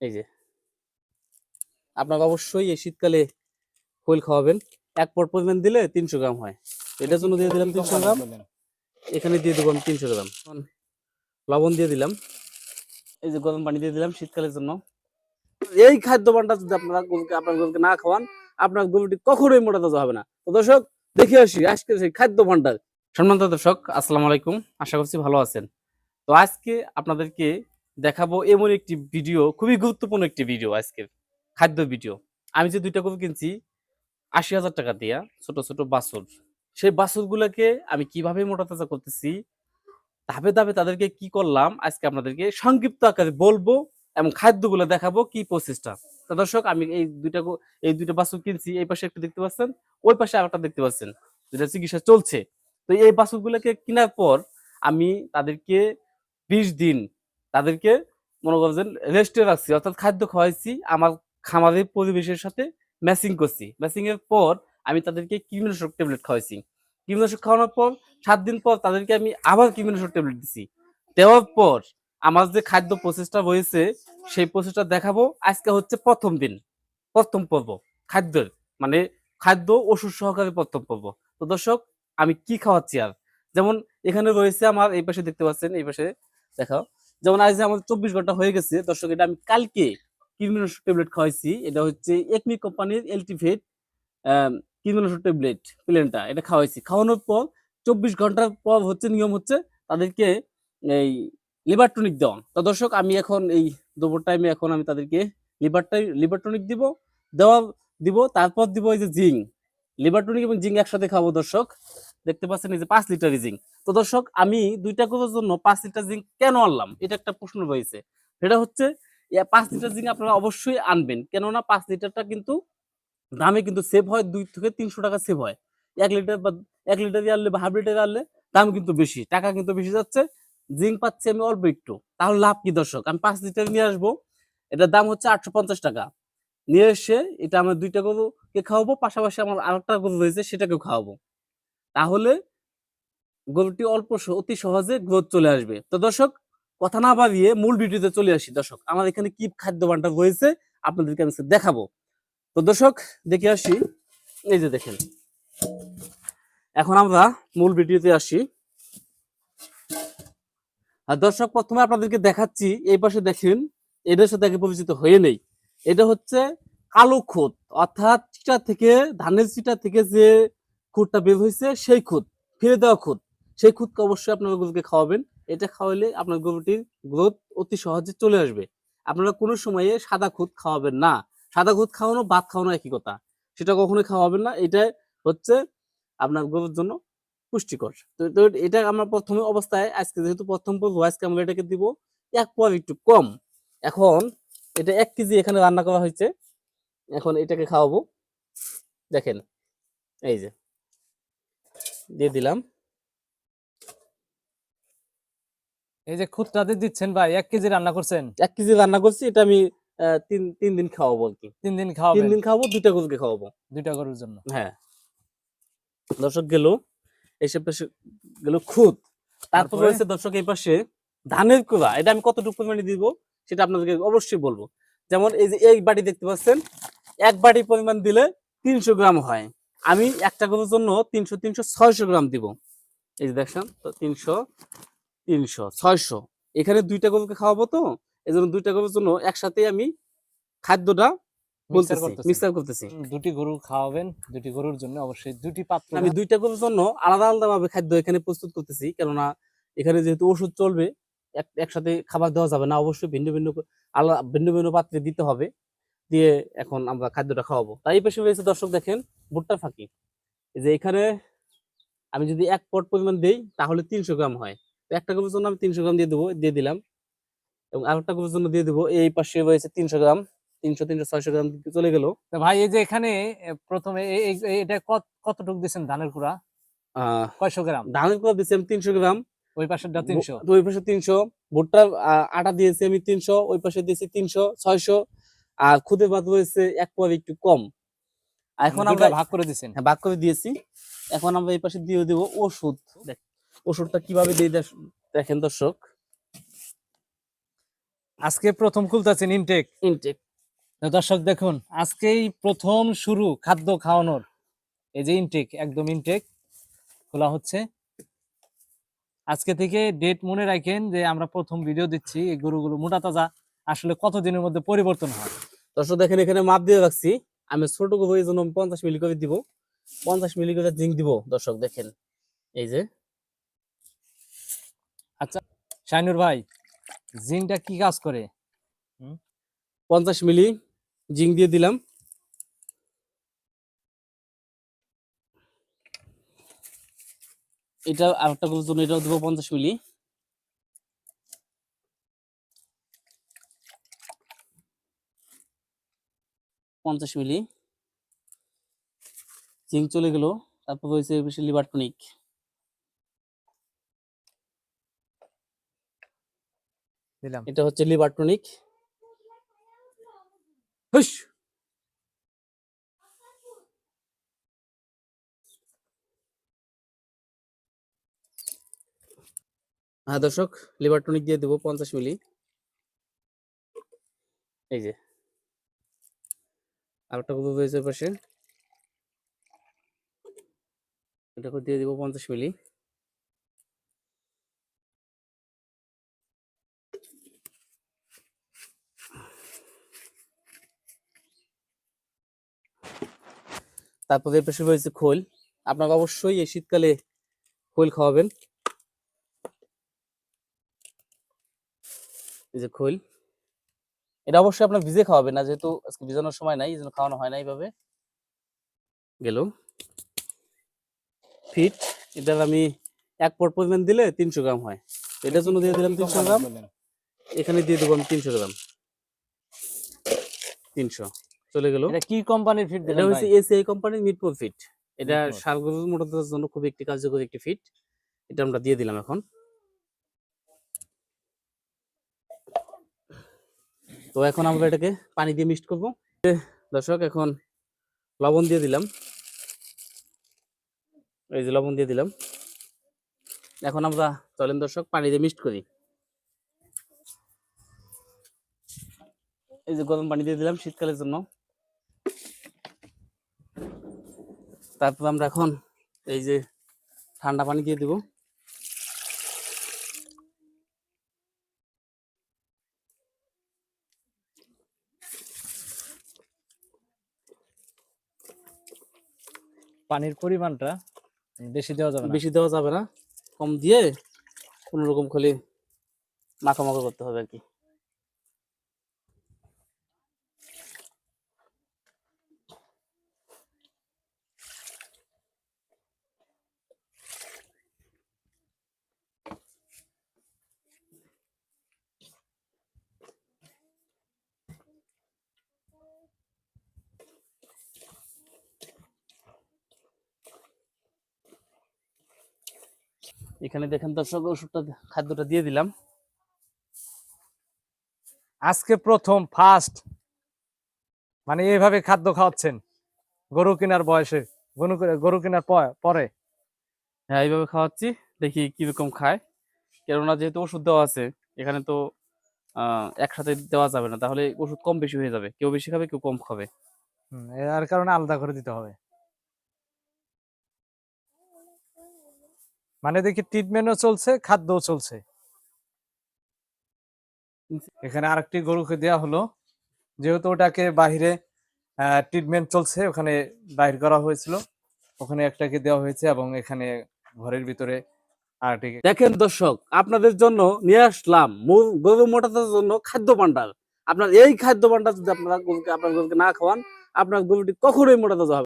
এই যে। আপনাকে অবশ্যই এই শীতকালে খোল খাওয়াবেন। এক পট পরিমাণ দিলে তিনশো গ্রাম হয়। এটার জন্য দিয়ে দিলাম তিনশো গ্রাম। এখানে দিয়ে দেবো আমি তিনশো গ্রাম। লবণ দিয়ে দিলাম। এই যে গরম পানি দিয়ে দিলাম শীতকালের জন্য। এই খাদ্য পানটা যদি আপনারা গরুকে, আপনার গরুকে না খাওয়ান, আপনার গরুটি কখনোই মোটা তাজা হবে না। তো দর্শক, দেখে আসি আজকে সেই খাদ্য ভান্ডার সম্মানিত দর্শক, আসসালামু আলাইকুম। আশা করছি ভালো আছেন। তো আজকে আপনাদেরকে দেখাবো এমন একটি ভিডিও, খুবই গুরুত্বপূর্ণ একটি ভিডিও আজকের, খাদ্য ভিডিও। আমি যে দুইটা গরু কিনছি, আশি হাজার টাকা দিয়া, ছোট ছোট বাছুর সেই বাছুরগুলোকে আমি কীভাবে মোটা তাজা করতেছি, ধাপে ধাপে তাদেরকে কি করলাম, আজকে আপনাদেরকে সংক্ষিপ্ত আকারে বলব এবং খাদ্যগুলো দেখাবো কি প্রসেসটা। দর্শক, আমি এই দুইটা এই দুইটা বাছুর কিনছি, এই পাশে একটা দেখতে পাচ্ছেন, ওই পাশে আরেকটা দেখতে পাচ্ছেন, যেটা চিকিৎসা চলছে। তো এই বাছুরগুলোকে কেনার পর আমি তাদেরকে বিশ দিন তাদেরকে মনে করছেন রেস্টে রাখছি, অর্থাৎ খাদ্য খাওয়াইছি, আমার খামারের পরিবেশের সাথে ম্যাচিং করছি। ম্যাচিং এর পর আমি তাদেরকে কীটনাশক ট্যাবলেট খাওয়াইছি। কীটনাশক খাওয়ানোর পর সাত দিন পর তাদেরকে আমি আবার কীটনাশক ট্যাবলেট দিছি। দেওয়ার পর আমার যে খাদ্য প্রসেসটা রয়েছে, সেই প্রসেসটা দেখাবো। আজকে হচ্ছে প্রথম দিন, প্রথম পর্ব, খাদ্যের মানে খাদ্য ওষুধ সহকারে প্রথম পর্ব। তো দর্শক, আমি কি খাওয়াচ্ছি আর? যেমন এখানে রয়েছে আমার, এই পাশে দেখতে পাচ্ছেন, এই পাশে দেখাও। যেমন আজ যে আমার চব্বিশ ঘণ্টা হয়ে গেছে, দর্শক, এটা আমি কালকে কীটনাশক ট্যাবলেট খাওয়াইছি, এটা হচ্ছে একমি কোম্পানির এলটিভেট কীটনাশক ট্যাবলেট প্লেনটা, এটা খাওয়াইছি। খাওয়ানোর পর চব্বিশ ঘণ্টার পর হচ্ছে নিয়ম হচ্ছে তাদেরকে এই লিভার টনিক দেওয়া। তো দর্শক, আমি এখন এই দুপুর টাইমে এখন আমি তাদেরকে লিভার লিভার টনিক দিব, দেওয়া দিব, তারপর দিব এই যে জিঙ্ক। লিভার টনিক এবং জিঙ্ক একসাথে খাব দর্শক। দেখতে পাচ্ছেন এই যে পাঁচ লিটার জিঙ্ক তো দর্শক, আমি দুইটা করার জন্য পাঁচ লিটার জিঙ্ক কেন আনলাম? এটা একটা প্রশ্ন রয়েছে। সেটা হচ্ছে পাঁচ লিটার জিঙ্ক আপনারা অবশ্যই আনবেন। কেননা পাঁচ লিটারটা কিন্তু দামে কিন্তু সেভ হয়, দুই থেকে তিনশো টাকা সেভ হয়। এক লিটার বা, এক লিটার আনলে বা হাফ লিটার আনলে দাম কিন্তু বেশি, টাকা কিন্তু বেশি যাচ্ছে। জিঙ্ক পাচ্ছি আমি অল্প একটু। তাহলে লাভ কি দর্শক? আমি পাঁচ লিটার নিয়ে আসব। এটার দাম হচ্ছে আটশো পঞ্চাশ টাকা। নিয়ে এসে এটা আমার দুইটা গরুকে খাওয়াবো, পাশাপাশি আমার আরেকটা গরু রয়েছে, সেটাকেও খাওয়াবো। তাহলে গরুটি অল্প অতি সহজে গ্রোথ চলে আসবে। তো দর্শক, কথা না ভাবিয়ে মূল ভিডিওতে চলে আসি। দর্শক, আমার এখানে কি খাদ্য ভান্ডার রয়েছে আপনাদেরকে আমি দেখাবো। তো দর্শক, দেখে আসি। এই যে দেখেন। এখন আমরা মূল ভিডিওতে আসি। আর দর্শক, প্রথমে আপনাদেরকে দেখাচ্ছি, এই পাশে দেখেন, এদের সাথে আগে পরিচিত হয়ে নেই। এটা হচ্ছে কালো খুদ, অর্থাৎ চিটা থেকে, ধানের চিটা থেকে যে খুদটা বের হয়েছে সেই খুদ ফিরে দেওয়া খুদ সেই খুদকে অবশ্যই আপনারা গরুকে খাওয়াবেন। এটা খাওয়ালে আপনার গরুটির গ্রোথ অতি সহজে চলে আসবে। আপনারা কোনো সময়ে সাদা খুদ খাওয়াবেন না। সাদা খুদ খাওয়ানো, ভাত খাওয়ানো একই কথা। সেটা কখনোই খাওয়াবেন না। এটা হচ্ছে আপনার গরুর জন্য পুষ্টিকর। তো এটা আমরা প্রথমে অবস্থায়, আজকে যেহেতু প্রথম পর্ব আজকে আমরা এটাকে দিব এক পর একটু কম। এখন এটা এক কেজি এখানে রান্না করা হয়েছে। এখন এটাকে খাওয়াবো। দেখেন, এই যে। দিয়ে দিলাম। এই যে খুদটাতে দিচ্ছেন ভাই এক কেজি রান্না করছেন? এক কেজি রান্না করছি এটা আমি তিন তিন দিন খাওয়াবো আর কি। তিন দিন খাওয়াবো তিন দিন খাওয়াবো দুইটা গরুকে খাওয়াবো। দুইটা গরুর জন্য? হ্যাঁ। দর্শক গেল এসে পাশে গেল খুদ। তারপর? রয়েছে দর্শক এই পাশে ধানের কুড়া এটা আমি কতটুকু পরিমাণে দিব সেটা আপনাদেরকে অবশ্যই বলব। যেমন এই যে এই বাটি দেখতে পাচ্ছেন এক বাটি পরিমাণ দিলে তিনশো গ্রাম হয়। আমি একটা গরুর জন্য তিনশো তিনশো ছয়শো গ্রাম দিব। এই যে দেখছেন তো তিনশো তিনশো ছয়শো। এখানে দুইটা গরুকে খাওয়াবো তো এই জন্য দুইটা গরুর জন্য একসাথে আমি খাদ্যটা মিক্সার বলতেছি করতেছেন। মিক্সার করতেছি। দুটি গরু খাওয়াবেন দুটি গরুর জন্য অবশ্যই দুটি পাত্র আমি দুইটা গরুর জন্য আলাদা আলাদা ভাবে খাদ্য এখানে প্রস্তুত করতেছি কেননা এখানে যেহেতু ওষুধ চলবে এক- একসাথে খাবার দেওয়া যাবে না অবশ্যই ভিন্ন ভিন্ন আলাদা ভিন্ন ভিন্ন পাত্রে দিতে হবে। দিয়ে এখন আমরা খাদ্যটা খাওয়াবো। তাই পাশে রয়েছে দর্শক দেখেন ভুট্টা ফাঁকি। এই যে এখানে আমি যদি এক পট পরিমাণ দেই তাহলে তিনশো গ্রাম হয়। তো একটা গরুর জন্য আমি তিনশো গ্রাম দিয়ে দেবো দিয়ে দিলাম। এবং আরেকটা গরুর জন্য দিয়ে দেবো এই পাশে রয়েছে তিনশো গ্রাম। তিনশো তিনশো ছয়শো গ্রাম চলে গেল। ভাই এই যে এখানে প্রথমে এটা কত কতটুকু দিচ্ছেন ধানের কুড়া আহ কয়শো গ্রাম? ধানের কুড়া দিচ্ছি আমি তিনশো গ্রাম। ওই পাশেরটা তিনশো। ওই পাশে তিনশো। ভুট্টার আটা দিয়েছি আমি তিনশো। ওই পাশে দিয়েছি তিনশো ছয়শো। আর খুদে বাদ রয়েছে এক পর একটু কম। এখন আমরা ভাগ করে দিচ্ছেন হ্যাঁ, ভাগ করে দিয়েছি। এখন আমরা এই পাশে দিয়ে দেবো ওষুধ। দেখ, ওষুধটা কীভাবে দিয়ে দেখেন দর্শক। আজকে প্রথম খুলতেছেন ইনটেক ইনটেক দর্শক দেখুন আজকেই প্রথম শুরু খাদ্য খাওয়ানোর। এই যে ইনটেক একদম ইনটেক খোলা হচ্ছে। আজকে থেকে ডেট মনে রাখেন যে আমরা প্রথম ভিডিও দিচ্ছি এই গরুগুলো মোটা তাজা। আসলে কতদিনের মধ্যে পরিবর্তন হয়? দর্শক দেখেন এখানে মাপ দিয়ে রাখছি। আমি ছোট এই জন্য পঞ্চাশ মিলি করে দিব। পঞ্চাশ মিলি করে জিঙ্ক দিব। দর্শক দেখেন এই যে। আচ্ছা শাইনুর ভাই জিঙ্কটা কি কাজ করে? পঞ্চাশ মিলি জিঙ্ক দিয়ে দিলাম। এটা আরেকটা গরুর জন্য এটাও দেবো পঞ্চাশ মিলি। পঞ্চাশ মিলি। জিঙ্ক চলে গেল। তারপর হয়েছে বেশি লিভার টনিক। দিলাম এটা হচ্ছে লিভার টনিক। হ্যাঁ দর্শক লিভার টনিক দিয়ে দেবো পঞ্চাশ মিলি। এই যে। আরেকটা কত রয়েছে পাশে? এটাকে দিয়ে দিব পঞ্চাশ মিলি। তারপরে এর পাশে রয়েছে খোল। আপনাকে অবশ্যই এই শীতকালে খোল খাওয়াবেন। এই যে খোল। এটা অবশ্যই আপনার ভিজে খাওয়াবেন না যেহেতু আজকে ভিজানোর সময় নাই এই জন্য খাওয়ানো হয় না এইভাবে। গেল। ফিট এটার আমি এক পট পরিমাণ দিলে তিনশো গ্রাম হয়। এটার জন্য দিয়ে দিলাম তিনশো গ্রাম। এখানে দিয়ে দেবো আমি তিনশো গ্রাম। তিনশো। চলে গেল। এটা কি কোম্পানির ফিট এটা হচ্ছে? এসিআই কোম্পানির মিটপুর ফিট এটা মিটপুর। সারগরুর মোটরদের জন্য খুব একটি কার্যকরী একটি ফিট এটা আমরা দিয়ে দিলাম এখন। তো এখন আমরা এটাকে পানি দিয়ে মিক্সড করব। দর্শক, এখন লবণ দিয়ে দিলাম। এই যে লবণ দিয়ে দিলাম। এখন আমরা, চলেন দর্শক, পানি দিয়ে মিক্সড করি। এই যে গরম পানি দিয়ে দিলাম শীতকালের জন্য। তারপর আমরা এখন এই যে ঠান্ডা পানি দিয়ে দিব। পানির পরিমাণটা বেশি দেওয়া যাবে না। বেশি দেওয়া যাবে না। কম দিয়ে কোনো রকম খালি মাখা মাখা করতে হবে আর কি। এখানে দেখেন দর্শক ওষুধটা খাদ্যটা দিয়ে দিলাম। আজকে প্রথম ফার্স্ট মানে এইভাবে খাদ্য খাওয়াচ্ছেন গরু কেনার বয়সে গরু গরু কেনার পরে। হ্যাঁ এইভাবে খাওয়াচ্ছি দেখি কীরকম খায়। কেননা যেহেতু ওষুধ দেওয়া আছে এখানে তো আহ, একসাথে দেওয়া যাবে না তাহলে ওষুধ কম বেশি হয়ে যাবে। কেউ বেশি খাবে কেউ কম খাবে। এর কারণে আলাদা করে দিতে হবে। মানে দেখি ট্রিটমেন্টও চলছে, খাদ্যও চলছে। এখানে আরেকটি গরুকে দেওয়া হলো। যেহেতু ওটাকে বাহিরে ট্রিটমেন্ট চলছে, ওখানে বাহির করা হয়েছিল। ওখানে একটাকে দেওয়া হয়েছে এবং এখানে ঘরের ভিতরে আরেকটিকে দেখেন দর্শক, আপনাদের জন্য নিয়ে আসলাম গরু মোটাতার জন্য খাদ্য ভান্ডার। আপনার এই খাদ্য ভান্ডার যদি আপনারা গরুকে আপনার গরুকে না খাওয়ান, আপনার গরুটি কখনোই মোটা তাজা হবে